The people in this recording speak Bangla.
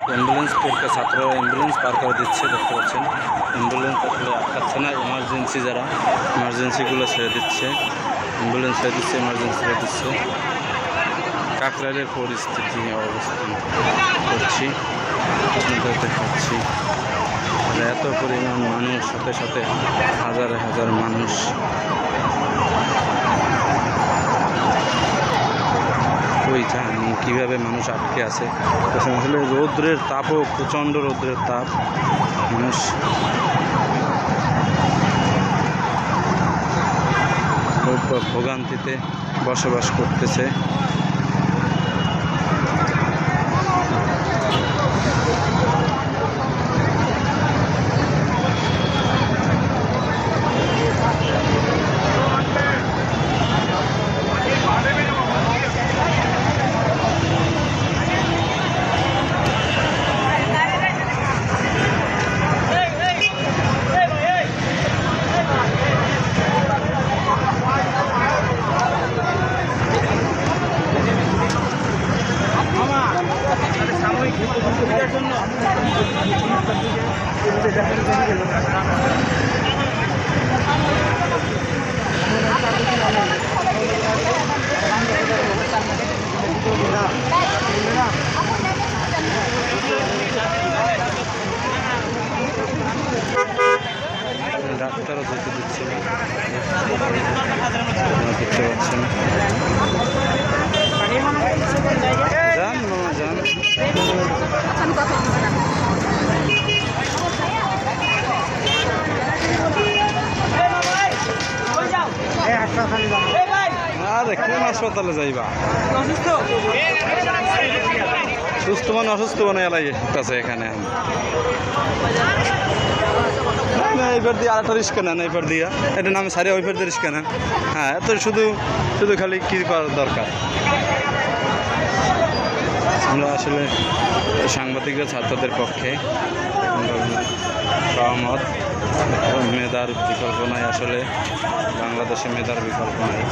অ্যাম্বুলেন্স পরীক্ষা, ছাত্ররা অ্যাম্বুলেন্স পার করে দিচ্ছে, দেখতে পাচ্ছেন। অ্যাম্বুলেন্স আসলে আটকাচ্ছে না এমার্জেন্সি যারা এমার্জেন্সিগুলো ছেড়ে দিচ্ছে। অ্যাম্বুলেন্স ছেড়ে দিচ্ছে এমার্জেন্সি ছেড়ে দিচ্ছে। কাকরাইলের পরিস্থিতি অবস্থান করছি, আপনাদের দেখাচ্ছি। এত পরিমাণ মানুষ, সাথে সাথে হাজার হাজার মানুষ। ওই জানি কীভাবে মানুষ আটকে আছে। আসলে রৌদ্রের তাপও প্রচণ্ড রৌদ্রের তাপ। মানুষ ভোগান্তিতে বসবাস করতেছে। ডাক্তারও যেতে দিচ্ছে না। দেখতে পাচ্ছেন যান মামা যান আরে কোন হাসপাতালে যাইবা? সুস্থ মানে অসুস্থ মানে এলাই আছে এখানে। না, এইবার দিয়ে আরেকটা রিস্কা নেন এইবার দিয়া। এটা নামে সারি ওইবার দিয়ে রিস্কা নেন। হ্যাঁ তো শুধু শুধু খালি কী করার দরকার? আমরা আসলে সাংবাদিকরা ছাত্রদের পক্ষে সহমত। মেধার বিকল্প নাই আসলে বাংলাদেশে মেধার বিকল্প নেই